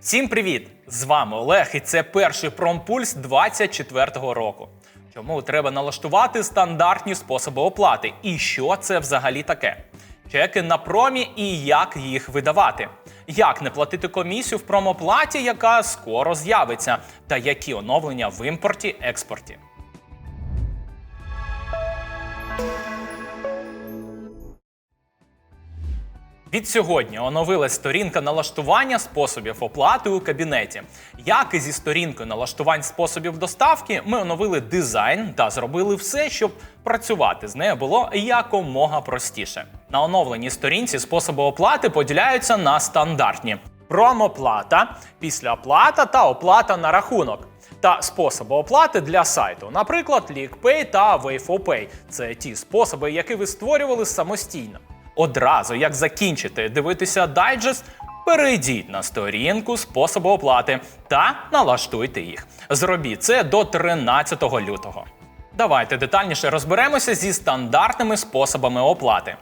Всім привіт! З вами Олег, і це перший промпульс 24-го року. Чому треба налаштувати стандартні способи оплати? І що це взагалі таке? Чеки на промі і як їх видавати? Як не платити комісію в промоплаті, яка скоро з'явиться, та які оновлення в імпорті експорті? Від сьогодні оновилась сторінка налаштування способів оплати у кабінеті. Як і зі сторінкою налаштувань способів доставки, ми оновили дизайн та зробили все, щоб працювати з нею було якомога простіше. На оновленій сторінці способи оплати поділяються на стандартні: промоплата, післяоплата та оплата на рахунок. Та способи оплати для сайту, наприклад, LeakPay та WayForPay. Це ті способи, які ви створювали самостійно. Одразу як закінчите дивитися дайджест, перейдіть на сторінку способу оплати та налаштуйте їх. Зробіть це до 13 лютого. Давайте детальніше розберемося зі стандартними способами оплати.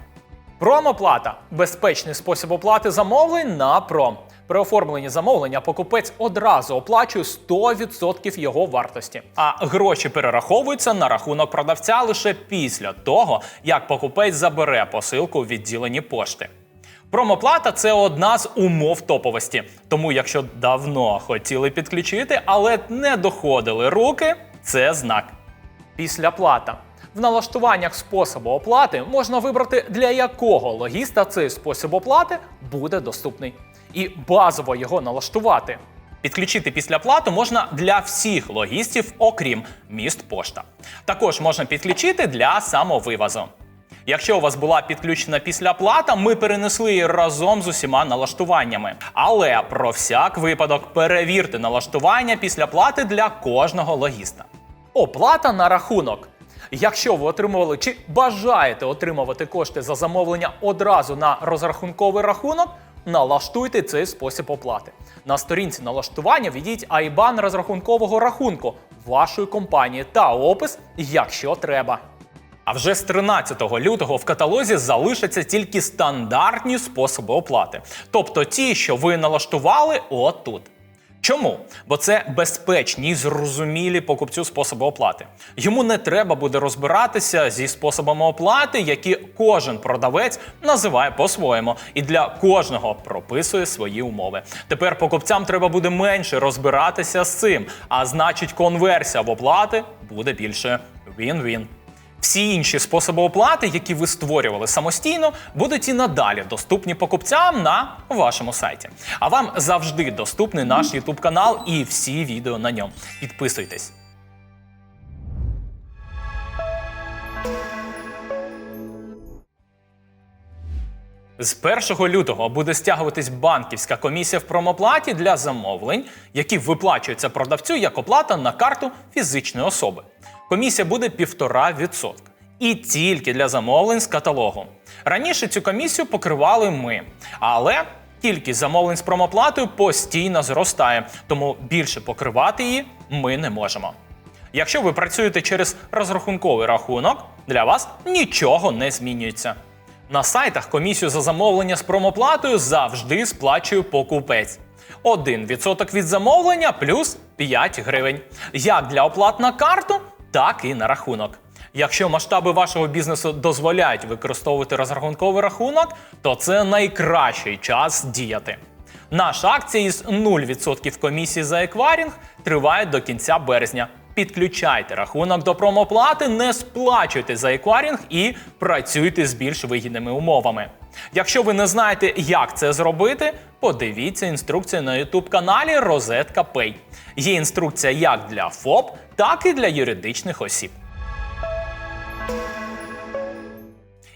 Промоплата безпечний спосіб оплати замовлень на пром. При оформленні замовлення покупець одразу оплачує 100% його вартості, а гроші перераховуються на рахунок продавця лише після того, як покупець забере посилку в відділенні пошти. Промоплата це одна з умов топовості. Тому, якщо давно хотіли підключити, але не доходили руки, це знак. Післяплата. В налаштуваннях способу оплати можна вибрати, для якого логіста цей спосіб оплати буде доступний. І базово його налаштувати. Підключити післяплату можна для всіх логістів, окрім міст пошта. Також можна підключити для самовивозу. Якщо у вас була підключена післяплата, ми перенесли її разом з усіма налаштуваннями. Але про всяк випадок перевірте налаштування післяплати для кожного логіста. Оплата на рахунок. Якщо ви отримували чи бажаєте отримувати кошти за замовлення одразу на розрахунковий рахунок, налаштуйте цей спосіб оплати. На сторінці налаштування введіть IBAN розрахункового рахунку вашої компанії та опис, якщо треба. А вже з 13 лютого в каталозі залишаться тільки стандартні способи оплати, тобто ті, що ви налаштували отут. Чому? Бо це безпечні і зрозумілі покупцю способи оплати. Йому не треба буде розбиратися зі способами оплати, які кожен продавець називає по-своєму, і для кожного прописує свої умови. Тепер покупцям треба буде менше розбиратися з цим, а значить, конверсія в оплати буде більше. Він-він. Всі інші способи оплати, які ви створювали самостійно, будуть і надалі доступні покупцям на вашому сайті. А вам завжди доступний наш YouTube канал і всі відео на ньому. Підписуйтесь. З 1 лютого буде стягуватись банківська комісія в промоплаті для замовлень, які виплачуються продавцю як оплата на карту фізичної особи. Комісія буде 1,5%. І тільки для замовлень з каталогу. Раніше цю комісію покривали ми, але кількість замовлень з промоплатою постійно зростає, тому більше покривати її ми не можемо. Якщо ви працюєте через розрахунковий рахунок, для вас нічого не змінюється. На сайтах комісію за замовлення з промоплатою завжди сплачує покупець. 1% від замовлення плюс 5 гривень. Як для оплат на карту, так і на рахунок. Якщо масштаби вашого бізнесу дозволяють використовувати розрахунковий рахунок, то це найкращий час діяти. Наша акція із 0% комісії за еквайрінг триває до кінця березня. Підключайте рахунок до промоплати, не сплачуйте за еквайрінг і працюйте з більш вигідними умовами. Якщо ви не знаєте, як це зробити, подивіться інструкцію на YouTube каналі Розетка Pay. Є інструкція як для ФОП, так і для юридичних осіб.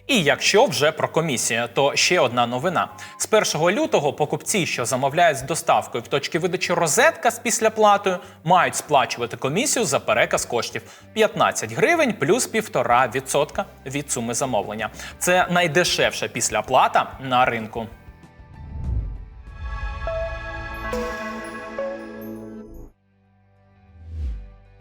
І якщо вже про комісію, то ще одна новина: з 1 лютого покупці, що замовляють з доставкою в точки видачі розетка з післяплатою, мають сплачувати комісію за переказ коштів 15 гривень плюс 1,5% від суми замовлення. Це найдешевша післяплата на ринку.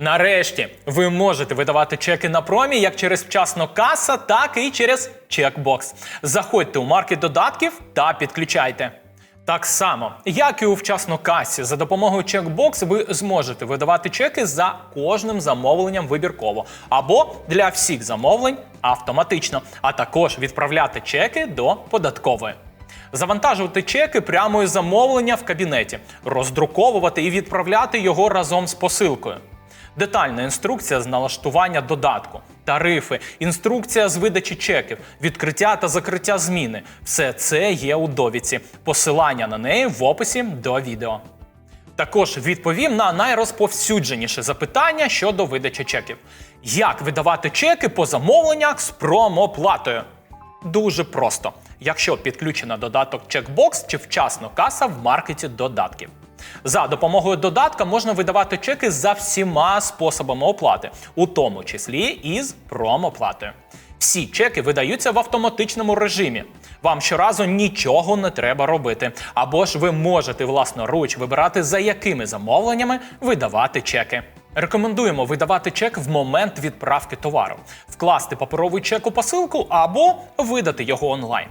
Нарешті ви можете видавати чеки на промі як через вчасно каса, так і через чекбокс. Заходьте у маркет додатків та підключайте. Так само, як і у вчасно касі, за допомогою чекбокс ви зможете видавати чеки за кожним замовленням вибірково або для всіх замовлень автоматично, а також відправляти чеки до податкової. Завантажувати чеки прямо із замовлення в кабінеті, роздруковувати і відправляти його разом з посилкою. Детальна інструкція з налаштування додатку, тарифи, інструкція з видачі чеків, відкриття та закриття зміни. Все це є у довідці. Посилання на неї в описі до відео. Також відповім на найрозповсюдженіше запитання щодо видачі чеків: як видавати чеки по замовленнях з промоплатою? Дуже просто, якщо підключено додаток Checkbox чи вчасно каса в маркеті додатків. За допомогою додатка можна видавати чеки за всіма способами оплати, у тому числі і з промоплатою. Всі чеки видаються в автоматичному режимі. Вам щоразу нічого не треба робити. Або ж ви можете власноруч вибирати, за якими замовленнями видавати чеки. Рекомендуємо видавати чек в момент відправки товару, вкласти паперовий чек у посилку або видати його онлайн.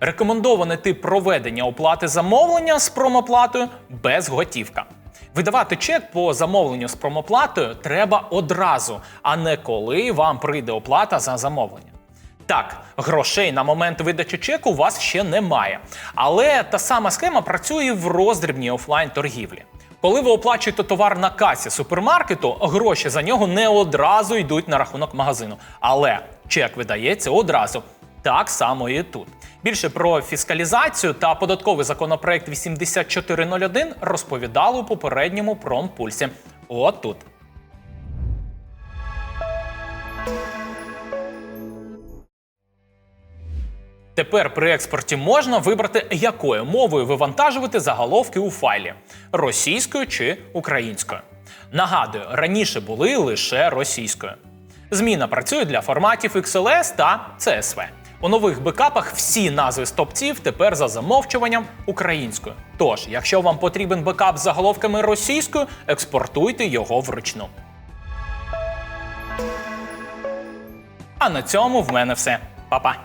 Рекомендований тип проведення оплати замовлення з промоплатою безготівка. Видавати чек по замовленню з промоплатою треба одразу, а не коли вам прийде оплата за замовлення. Так, грошей на момент видачі чеку у вас ще немає. Але та сама схема працює в роздрібній офлайн торгівлі. Коли ви оплачуєте товар на касі супермаркету, гроші за нього не одразу йдуть на рахунок магазину. Але чек видається одразу. Так само і тут. Більше про фіскалізацію та податковий законопроект 8401 розповідали у попередньому промпульсі. От тут. Тепер при експорті можна вибрати, якою мовою вивантажувати заголовки у файлі російською чи українською. Нагадую, раніше були лише російською. Зміна працює для форматів XLS та CSV. У нових бекапах всі назви стопців тепер за замовчуванням українською. Тож, якщо вам потрібен бекап з заголовками російською, експортуйте його вручну. А на цьому в мене все. Па-па!